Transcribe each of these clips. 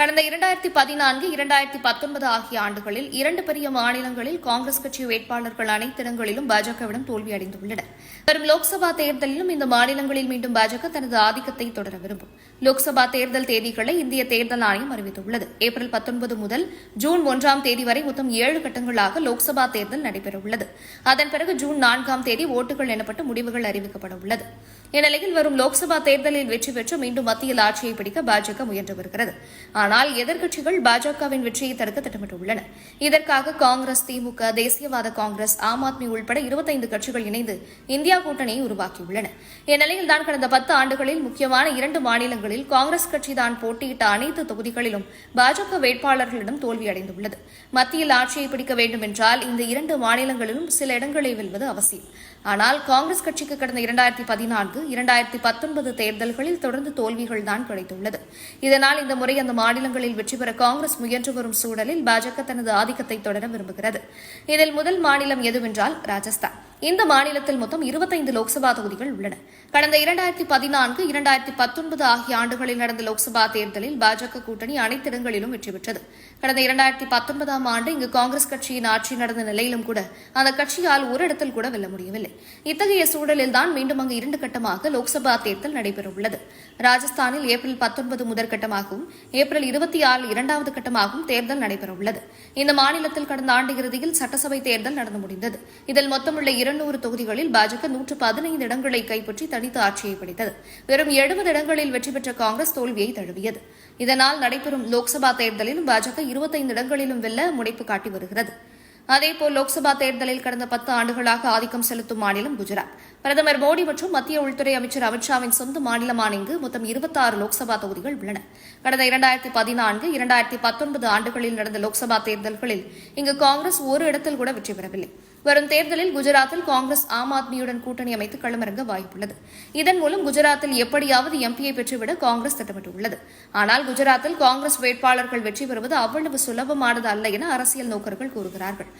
கடந்த இரண்டாயிரத்தி பதினான்கு இரண்டாயிரத்தி பத்தொன்பது ஆகிய ஆண்டுகளில் இரண்டு பெரிய மாநிலங்களில் காங்கிரஸ் கட்சி வேட்பாளர்கள் அனைத்து இடங்களிலும் பாஜகவிடம் தோல்வியடைந்துள்ளனர் வரும் லோக்சபா தேர்தலிலும் இந்த மாநிலங்களில் மீண்டும் பாஜக தனது ஆதிக்கத்தை தொடர விரும்பும். லோக்சபா தேர்தல் தேதிகளை இந்திய தேர்தல் ஆணையம் அறிவித்துள்ளது. ஏப்ரல் பத்தொன்பது முதல் ஜூன் ஒன்றாம் தேதி வரை மொத்தம் ஏழு கட்டங்களாக லோக்சபா தேர்தல் நடைபெறவுள்ளது. அதன் பிறகு ஜூன் நான்காம் தேதி ஓட்டுகள் எனப்பட்டு முடிவுகள் அறிவிக்கப்பட உள்ளது இந்நிலையில் வரும் லோக்சபா தேர்தலில் வெற்றி பெற்று மீண்டும் மத்தியில் ஆட்சியை பிடிக்க பாஜக முயன்று வருகிறது. ஆனால் எதிர்க்கட்சிகள் பாஜகவின் வெற்றியை தடுக்க திட்டமிட்டுள்ளன. இதற்காக காங்கிரஸ் திமுக தேசியவாத காங்கிரஸ் ஆம் ஆத்மி உள்பட இருபத்தைந்து கட்சிகள் இணைந்து இந்தியா கூட்டணியை உருவாக்கியுள்ளன. இந்நிலையில் தான் கடந்த பத்து ஆண்டுகளில் முக்கியமான இரண்டு மாநிலங்களில் காங்கிரஸ் கட்சி தான் போட்டியிட்ட அனைத்து தொகுதிகளிலும் பாஜக வேட்பாளர்களிடம் தோல்வியடைந்துள்ளது மத்தியில் ஆட்சியை பிடிக்க வேண்டும் என்றால் இந்த இரண்டு மாநிலங்களிலும் சில இடங்களை வெல்வது அவசியம். ஆனால் காங்கிரஸ் கட்சிக்கு கடந்த இரண்டாயிரத்தி பதினான்கு இரண்டாயிரத்தி பத்தொன்பது தேர்தல்களில் தொடர்ந்து தோல்விகள் தான் கிடைத்துள்ளது. இதனால் இந்த முறை அந்த மாநில மாநிலங்களில் வெற்றி பெற காங்கிரஸ் முயன்று வரும் சூழலில் பாஜக தனது ஆதிக்கத்தை தொடர விரும்புகிறது. இதில் முதல் மாநிலம் எதுவென்றால் ராஜஸ்தான். இந்த மாநிலத்தில் மொத்தம் இருபத்தைந்து லோக்சபா தொகுதிகள் உள்ளன. கடந்த இரண்டாயிரத்தி பதினான்கு இரண்டாயிரத்தி பத்தொன்பது ஆகிய ஆண்டுகளில் நடந்த லோக்சபா தேர்தலில் பாஜக கூட்டணி அனைத்து இடங்களிலும் வெற்றி பெற்றது. கடந்த இரண்டாயிரத்தி பத்தொன்பதாம் ஆண்டு இங்கு காங்கிரஸ் கட்சியின் ஆட்சி நடந்த நிலையிலும் கூட அந்த கட்சியால் ஒரு இடத்தில் கூட வெல்ல முடியவில்லை. இத்தகைய சூழலில் தான் மீண்டும் அங்கு இரண்டு கட்டமாக லோக்சபா தேர்தல் நடைபெறவுள்ளது. ராஜஸ்தானில் ஏப்ரல் பத்தொன்பது முதற்கட்டமாகவும் ஏப்ரல் இருபத்தி ஆறு இரண்டாவது கட்டமாகவும் தேர்தல் நடைபெறவுள்ளது. இந்த மாநிலத்தில் கடந்த ஆண்டு இறுதியில் சட்டசபை தேர்தல் நடந்து முடிந்தது. இதில் மொத்தமுள்ள இருநூறு தொகுதிகளில் பாஜக நூற்று பதினைந்து இடங்களை கைப்பற்றி தனித்து ஆட்சியை பிடித்தது. வெறும் எழுபது இடங்களில் வெற்றி பெற்ற காங்கிரஸ் தோல்வியை தழுவியது. இதனால் நடைபெறும் லோக்சபா தேர்தலிலும் பாஜக இருபத்தைந்து இடங்களிலும் வெல்ல முனைப்பு காட்டி வருகிறது. அதேபோல் லோக்சபா தேர்தலில் கடந்த பத்து ஆண்டுகளாக ஆதிக்கம் செலுத்தும் மாநிலம் குஜராத். பிரதமர் மோடி மற்றும் மத்திய உள்துறை அமைச்சர் அமித்ஷாவின் சொந்த மாநிலமான இங்கு மொத்தம் இருபத்தாறு லோக்சபா தொகுதிகள் உள்ளன. கடந்த இரண்டாயிரத்தி பதினான்கு இரண்டாயிரத்தி பத்தொன்பது ஆண்டுகளில் நடந்த லோக்சபா தேர்தல்களில் இங்கு காங்கிரஸ் ஒரு இடத்தில் கூட வெற்றி பெறவில்லை. வரும் தேர்தலில் குஜராத்தில் காங்கிரஸ் ஆம் ஆத்மியுடன் கூட்டணி அமைத்து களமிறங்க வாய்ப்புள்ளது. இதன் மூலம் குஜராத்தில் எப்படியாவது எம்பியை பெற்றுவிட காங்கிரஸ் திட்டமிட்டுள்ளது. ஆனால் குஜராத்தில் காங்கிரஸ் வேட்பாளர்கள் வெற்றி பெறுவது அவ்வளவு சுலபமானது அல்ல என அரசியல் நோக்கர்கள் கூறுகிறார்கள்.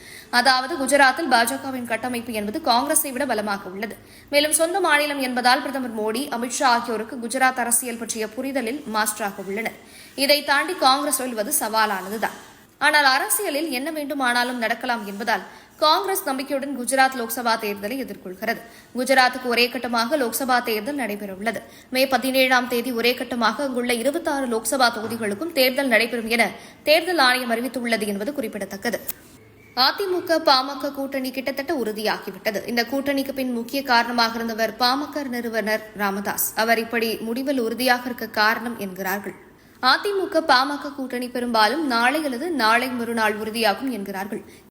அதாவது குஜராத்தில் பாஜகவின் கட்டமைப்பு என்பது காங்கிரஸை விட பலமாக உள்ளது. மேலும் சொந்த மாநிலம் என்பதால் பிரதமர் மோடி அமித்ஷா ஆகியோருக்கு குஜராத் அரசியல் பற்றிய புரிதலில் மாஸ்டராக உள்ளனர். இதை தாண்டி காங்கிரஸ் சொல்வது சவாலானதுதான். ஆனால் அரசியலில் என்ன வேண்டுமானாலும் நடக்கலாம் என்பதால் காங்கிரஸ் நம்பிக்கையுடன் குஜராத் லோக்சபா தேர்தலை எதிர்கொள்கிறது. குஜராத்துக்கு ஒரே கட்டமாக லோக்சபா தேர்தல் நடைபெறவுள்ளது. மே பதினேழாம் தேதி ஒரே கட்டமாக அங்குள்ள இருபத்தாறு லோக்சபா தொகுதிகளுக்கும் தேர்தல் நடைபெறும் என தேர்தல் ஆணையம் அறிவித்துள்ளது என்பது குறிப்பிடத்தக்கது. அதிமுக பாமக கூட்டணி கிட்டத்தட்ட உறுதியாகிவிட்டது. இந்த கூட்டணிக்கு பின் முக்கிய காரணமாக இருந்தவர் பாமக நிறுவனர் ராமதாஸ். அவர் இப்படி முடிவில் உறுதியாக இருக்க காரணம் என்கிறார்கள். அதிமுக பாமக கூட்டணி பெரும்பாலும் நாளை அல்லது நாளை மறுநாள் உறுதியாகும் என்கிறார்கள்.